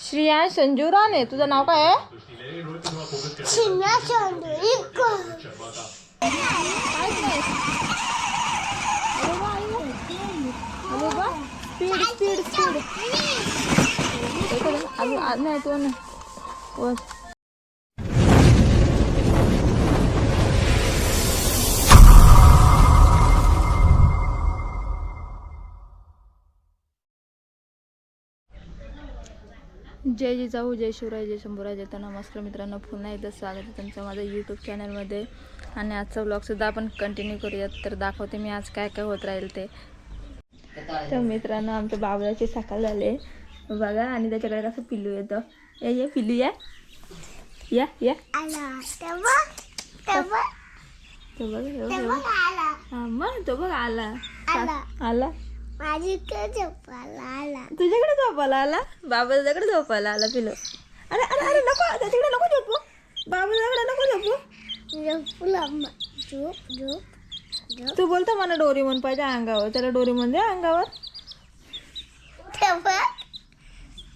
श्रिया संजू राणे तुझं नाव काय आहे? स्पीड स्पीड नाही तो नाही. जय जिजाऊ जय शिवराय जय शंभूराय जय तर नमस्कार मित्रांनो पुन्हा एकदा स्वागत आहे तुमचं माझ्या यूट्यूब चॅनलमध्ये आणि आजचा ब्लॉगसुद्धा आपण कंटिन्यू करूयात. तर दाखवते मी आज काय काय होत राहील ते. तर मित्रांनो आमच्या बाबराची सकाळ झाले. बघा आणि त्याच्याकडे कसं पिल्लू येतं. या ये पिल्लू या. या या. तो बघ मग तो बघ आला. आला. आला माझी तर झोपायला आला. तुझ्याकडे झोपायला आला? बाबा तुझ्याकडे झोपायला आला पिल्लू अरे अरे अरे नको त्याच्याकडे नको झोपू. बाबा तुझ्याकडे नको झोपू. झोपला म- झोप झोप झोप. तू बोलतो मला डोरीमन पाहिजे अंगावर. त्याला डोरीमन दे अंगावर. तेव्हा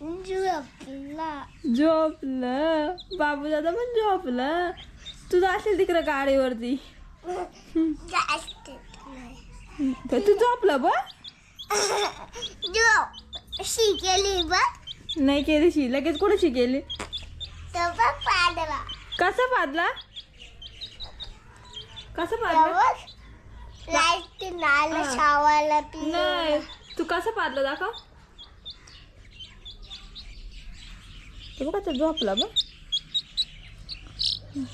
झोपला. झोपलं. बाबू दादा पण झोपलं. तुझं असेल तिकडं गाडीवरती. जास्त नाही. तर तू झोपलं बा. शिकेली बघ. नाही केली शी लगेच कुठे शिकेली? तेव्हा पाडला कसं पादला कसं पादला तेव्हा लाइट नाला हा. शावाला नाही तू कसं पादलं दाखव. ते बघ झोपला बा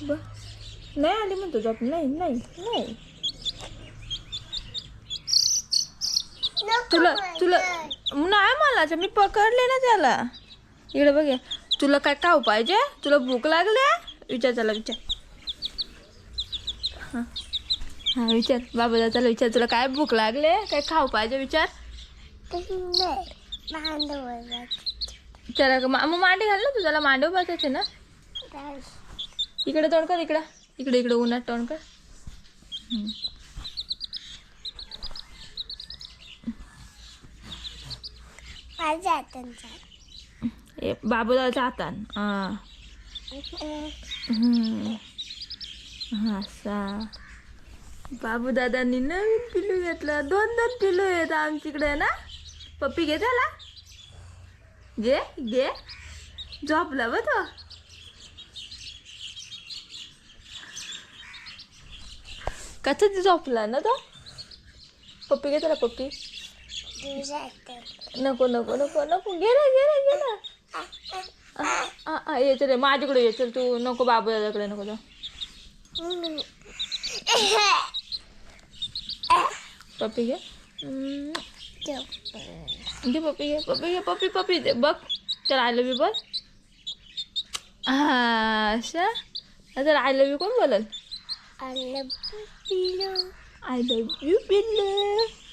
ब नाही आली म्हणतो झोप नाही नाही नाही. तुला तुला नाही मला मी पकडले ना त्याला. इकडे बघ. तुला काय खाऊ पाहिजे? तुला भूक लागली? विचार त्याला विचार. हां. हां विचार. बाबा त्याला विचार तुला काय भूक लागले? काय खाऊ पाहिजे विचार. त्याला मग मांडी घाल ना तू त्याला मांडव बसायचे ना. इकडे तोंड कर इकडं. इकडे इकडे उन्हात तोंड कर. हम्म. ए बाबूदाच्या हातान हां. हम्म. असा. बाबू दादांनी नवीन पिलू घेतलं. दोन दोन पिलू आहेत आमच्याकडे ना? पप्पी घे त्याला. घे घे. झोपला बघ तो. कसं झोपला ना तो? पप्पी घे त्याला पप्पी. नको नको नको नको. घे ना घे ना घे ना. आ, आ, ये चल माझ्याकडे ये. चल तू नको बाबू दादाकडे नको जाऊ. पप्पी घे. घे पप्पी घे पप्पी घे पप्पी पप्पी. दे बघ. चल आय लव्ह यू बोल. हा अशा. तर आय लव्ह यू कोण बोलल? आय लव्ह यू पिल्लू हा हा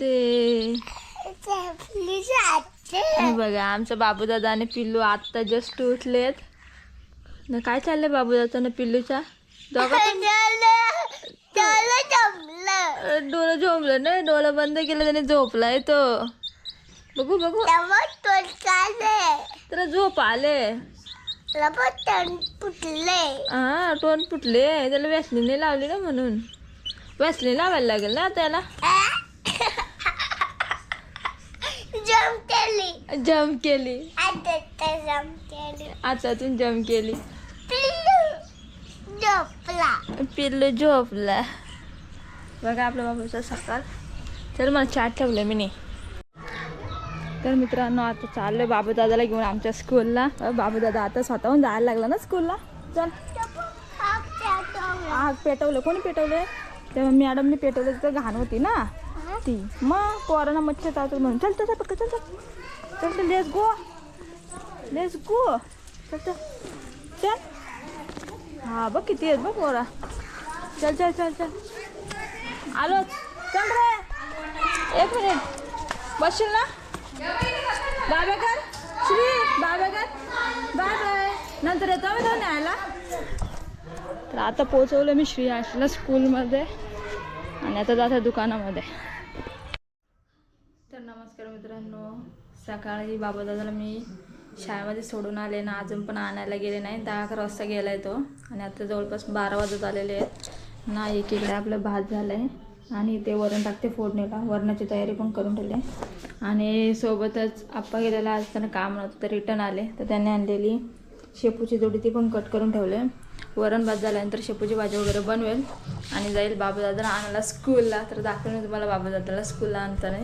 ते बघा आमचा बाबूदादा आणि पिल्लू आत्ता जस्ट उठलेत. न काय चाललंय बाबूदादा पिल्लूच्या? दोघं डोळं झोपलं नाही डोळं बंद केलं त्याने झोपलाय तो. बघू बघू. तर झोप आले. फुटले हा टोन फुटले त्याला वॅसलीने लावली ना म्हणून? वॅसलीन लावायला लागेल ना त्याला? जम केली. जम केली. आता तर जम केली. आतातून जम केली. पिल्लू झोपला. पिल्लू झोपला. बघा आपल्या बाबाचा सकाळ. तर मला चाट ठेवलं मी. नाही तर मित्रांनो आता चाललोय बाबू दादाला घेऊन आमच्या स्कूलला बाबू दादा आता स्वतःहून जायला लागला ना स्कूलला चल. आग पेटवलं. कोणी पेटवलं तेव्हा मॅडमने पेटवलं तर घाण होती ना? ती. मग पोरांना मच्छर चावतात म्हणून. चल चल पक्का चल चल. चल चल लेस गो लेस गो चल चल. चल. हा बघ किती आहेत बघ पोरा. चल चल चल चल. आलो चल रे. एक मिनिट. बसशील ना? बाबा कर Shri bye bye bye. Bye नंतर येतो मी तो न्यायला. तर आता पोहोचवलं मी श्री आशला स्कूलमध्ये आणि आता जात आहे दुकानामध्ये. तर नमस्कार मित्रांनो सकाळी बाबा दादाला मी शाळेमध्ये सोडून आले ना अजून पण आणायला गेले नाही. दहा अकरा वाजता गेला आहे तो. आणि आता जवळपास बारा वाजत आलेले आहेत. ना एकीकडे आपलं भात झालं आहे आणि ते वरण टाकते फोडणीला. वरणाची तयारी पण करून ठेवली आणि सोबतच आप्पा गेलेला आज त्यांना काम नव्हतं तर रिटर्न आले. तर त्यांनी आणलेली शेपूची जोडी ती पण कट करून ठेवले वरण भात झाल्यानंतर शेपूची भाजी वगैरे बनवेल. आणि जाईल बाबा दादाला आणायला स्कूलला तर दाखवून मी तुम्हाला बाबा दादाला स्कूलला आणताना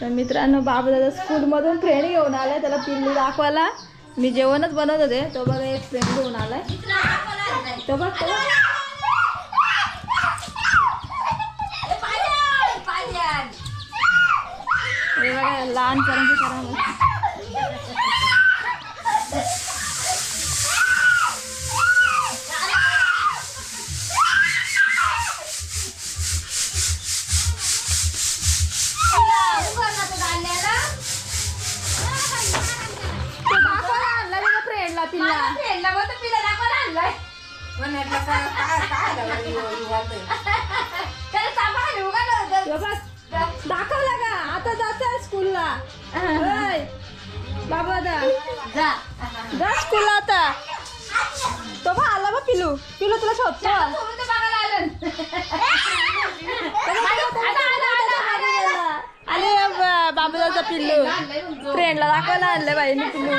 तर मित्रांनो बाबा दादा स्कूलमधून फ्रेंड घेऊन आलाय त्याला पिल्लू दाखवायला. मी जेवणच बनवत होते. तो बघा एक फ्रेंड घेऊन आलाय. तो बघ तो बघ. हे बघा लहानपर्यंत करा दाखवायला मी दाखवला का आता जाते स्कूलला. होय. बाबा दा. जा. स्कूलला आता. तो बा आला बा पिलू. पिलू तुला शोधतो आले. बाबूदाचा पिल्लू फ्रेंडला दाखवायला आणलं बाईने पिल्लू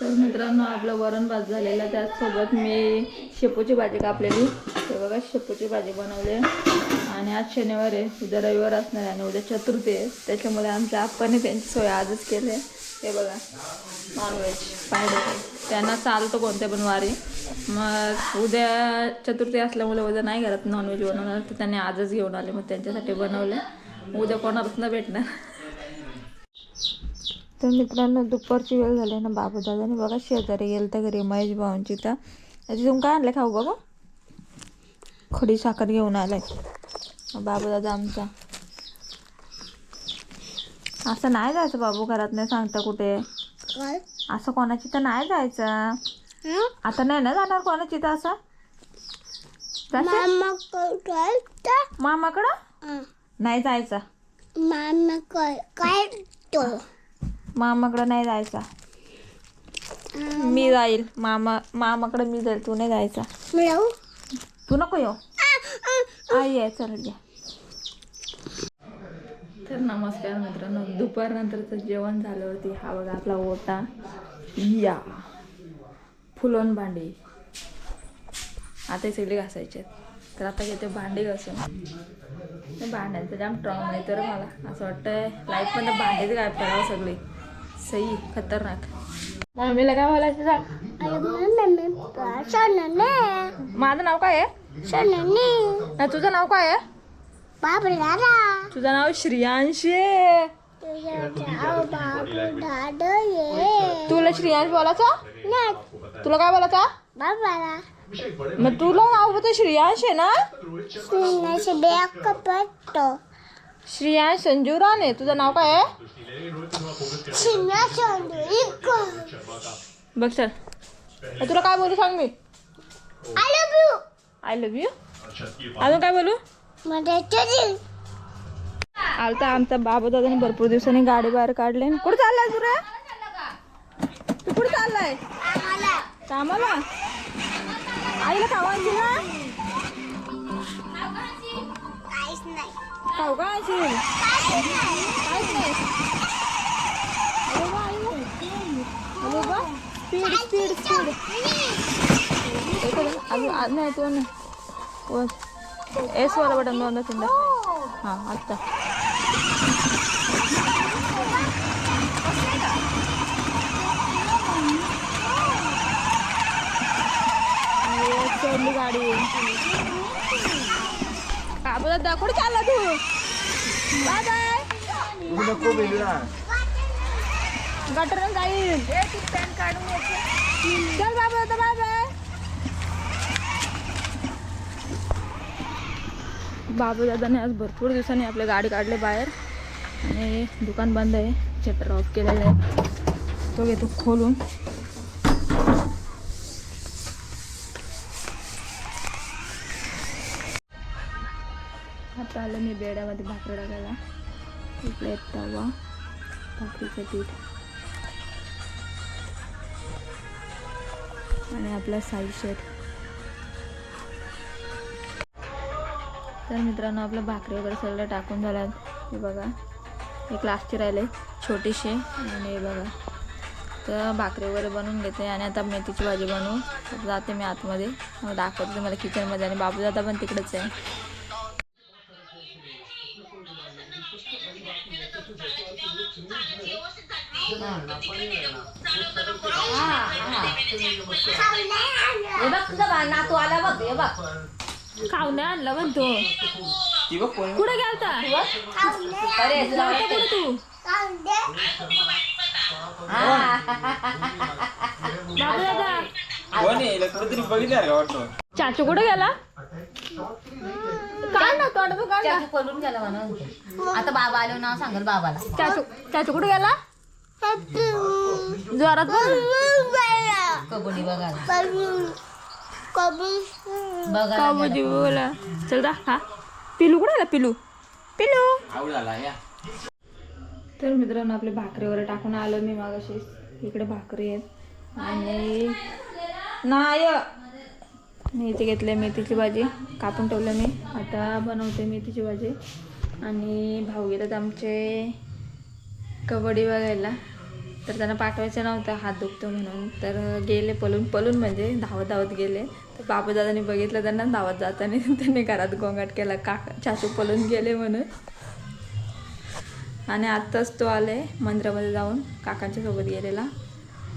तर मित्रांनो आपलं वरण भात झालेलं त्याचसोबत मी शेपूची भाजी कापलेली. ते बघा शेपूची भाजी बनवली. आणि आज शनिवार आहे. उद्या रविवार असणार आहे आणि उद्या चतुर्थी आहे. त्याच्यामुळे आमच्या आप्पाने त्यांची सोय आजच केली आहे. हे बघा. नॉनव्हेज पाहिजे त्यांना चालतो कोणत्या पण वारी. मग उद्या चतुर्थी असल्यामुळे उद्या नाही घरात नॉनव्हेज बनवणार. तर त्यांनी आजच घेऊन आले. मग त्यांच्यासाठी बनवले. उद्या कोणालाच न भेटणार. तर मित्रांनो दुपारची वेळ झाली ना बाबू दादाने बघा शेजारी गेलं तर घरी महेश भाऊंची. तर तिथून काय आणलं खाऊ बाबा खडी साखर घेऊन आलाय. बाबू दादा आमचा. असं नाही जायचं बाबू घरात नाही सांगता कुठे. असं कोणाची तर नाही जायचं? आता नाही ना जाणार कोणाची तर असं? मामाकडं. नाही जायचं. मामाकडं नाही जायचा. मी जाईल. मामा मामाकडे मी जाईल. तू नाही जायचा. तू नको येऊ. आई आहे चल घ्या तर नमस्कार मित्रांनो दुपारनंतरचं जेवण झाल्यावरती हा बघा आपला ओटा. या. फुलवून भांडी. आता हे सगळे घासायचे तर आता घेते भांडी घासून. भांड्यांचं जाम ट्रॉम आहे तर मला असं वाटतं लाईफमध्ये भांडीच गायब करावं सगळी. सई खतरनाक. मम्मीला काय बोलायचं सांग? माझं नाव काय आहे? तुझं नाव काय आहे? बापरे दादा. तुझं नाव श्रियांश आहे. तुला श्रियांश बोलायचा? नाही तुला काय बोलायचा? बाबाला मग तुला नाव होतं श्रियांश आहे ना? बॅग कपटतो श्रियांश संजू राणे तुझं नाव काय आहे? बघ चल मग तुला काय बोलू सांग मी? I love you I love you अजून काय बोलू? मध्ये आलता आमचा बाबा दादाने भरपूर दिवसांनी गाडी बाहेर काढले. कुठे चाललाय तुला तू कुठे चाललाय? कामाला? आईला खावायची ना खाऊ का असेल काहीच नाही स्पीड. स्पीड स्पीड नाही तो नाही. एस वाला बटन दोनदा तीनदा हां आत्ता अरे, चढली गाडी का बोलत दाखवड चालला तू? बाय बाय गटर जाईल चल बाबा आता बाय बाय बाबू दादाने आज भरपूर दिवसांनी आपली गाडी काढली बाहेर. आणि दुकान बंद आहे. शटर ऑफ केलेलं आहे. तो घेतो खोलून. आता आलं मी बेड्यामध्ये भाकरी टाकायला. इकडे तवा भाकरीचं पीठ. आणि आपला साई शेट तर मित्रांनो आपलं भाकरी वगैरे सगळं टाकून झालं. हे बघा एक लास्टची राहिले छोटीशी आणि हे बघा तर भाकरी वगैरे बनवून घेते. आणि आता मेथीची भाजी बनवू. जाते मी आतमध्ये. मग दाखवते तुम्हाला किचनमध्ये आणि बाबू दादा पण तिकडेच आहे. हे बघ तुझा बा- नातू आला बघ हे बघ खाऊन आणलं म्हणतो ती बघ कोण कुठे गेलता अरे तुला गेलता कुठे तू बाबू दादा कोण आहे कुठेतरी बघितलं का वाटतं चाचू कुठे गेला काढ ना तोंड तू काढ ना गेला आता बाबा आलो नाव सांगल बाबाला चाचू चाचू कुठे गेला? जोरात कबड्डी बघायला काबूजी बोला. चल दा हा. पिलू कुठे गेला पिलू. पिलू. तर मित्रांनो आपले भाकरी वगैरे टाकून आलो मी मागाशी. इकडे भाकरी आहेत. आणि नाही मी इथे घेतले मेथीची भाजी. कापून ठेवलं मी. आता बनवते मेथीची भाजी. आणि भाऊ गेलेत आमचे कबड्डी बघायला. तर त्यांना पाठवायचं नव्हतं हात दुखतो म्हणून. तर गेले पळून पळून म्हणजे धावत धावत गेले. तर बाबादादांनी बघितलं त्यांना धावत जाताना त्यांनी घरात गोंगाट केला काका चाचू पळून गेले म्हणून. आणि आत्ताच तो आले मंदिरामध्ये जाऊन काकांच्या सोबत गेलेला.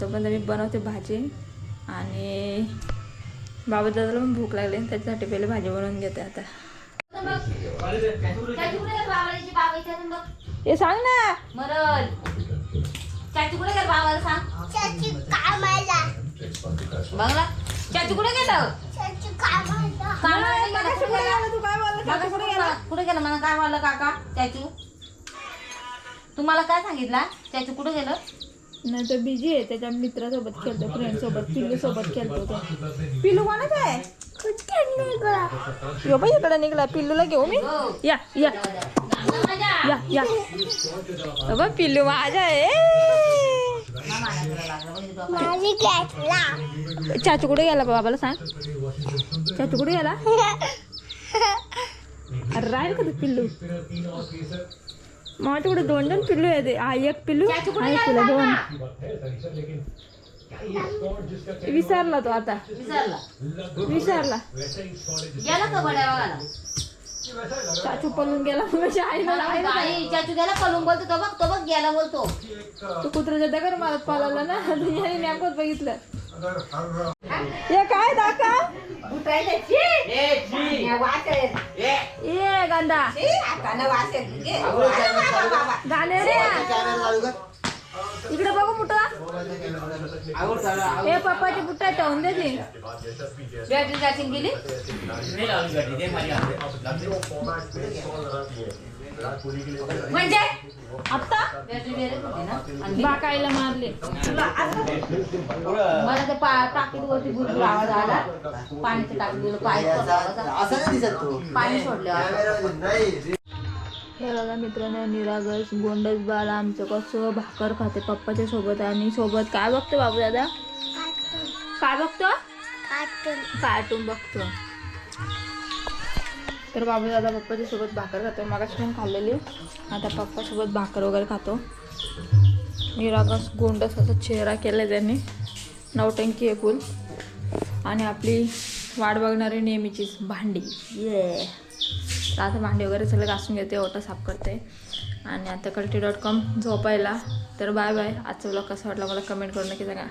तोपर्यंत मी बनवते भाजी. आणि बाबा दादाला पण भूक लागली त्याच्यासाठी पहिले भाजी बनवून घेते आता. हे सांग ना. मरल. चाची कुठे गेला सांग? बघला चाची कुठे गेलं? कामाला. गेला, कुठे गेला? कुठे गेला? कुठे गेला? मला काय म्हणलं काका? चाचू? तुम्हाला काय सांगितलं? चाचू कुठे गेलं? नाही तर बिझी आहे. त्याच्या मित्रासोबत खेळतो फ्रेंड सोबत पिल्लू सोबत खेळतो तो. पिल्लू कोणाचा आहे? यो बाई इकडे निघला. पिल्लूला घेऊ मी हो. या या. या या. अबा पिल्लू माझा आहे. चाचू कुठे गेला बाबाला सांग? चाचू कुठे गेला? अरे राहील का तू पिल्लू? माझ्याकडे दोन दोन पिल्लू आहे हा एक पिल्लू आणि तुला दोन. विसरला तो आता. विसरला. विसरला. गेला का चाचू पळून गेला मग आईला आईला बाई चाचू गेला पळून बोलतो तो बघ तो बघ गेला बोलतो. तू कुत्र्याच्या दगड मारत पाळला ना? याने मॅपत बघितलं. हे काय दाखा? ये गंदा. गाणे रे. इकडे बघू मुठा. हे पप्पाची बुट्टा ठेवून दे ती. बॅटरी चार्जिंग गेली म्हणजे? आणि बाकायला मारले. मला ते पा टाकीत वरती भुरभुर आवाज आला. पाण्याचं टाकी दिलं पाय असं नाही दिसत तू. पाणी सोडलं हे बघा मित्रांनो निरागस गोंडस बाल आमचं कसं भाकर खाते पप्पाच्या सोबत आणि सोबत काय बघतो बाबू दादा? काय बघतो? कार्टून बघतो. तर बाबू दादा पप्पाच्या सोबत भाकर खातो मागाशी पण खाल्लेली. आता पप्पासोबत भाकर वगैरे खातो. निरागस गोंडस असा चेहरा केला त्यांनी. नवटंकी आहे फुल. आणि आपली वाट बघणारी नेहमीचीच भांडी. ये तर आता भांडी वगैरे सगळं घासून घेते ओटा साफ करते. आणि आता कल्टी डॉट कॉम झोपायला. तर बाय बाय. आजचा ब्लॉग कसा वाटला मला कमेंट करून नक्की सांगा.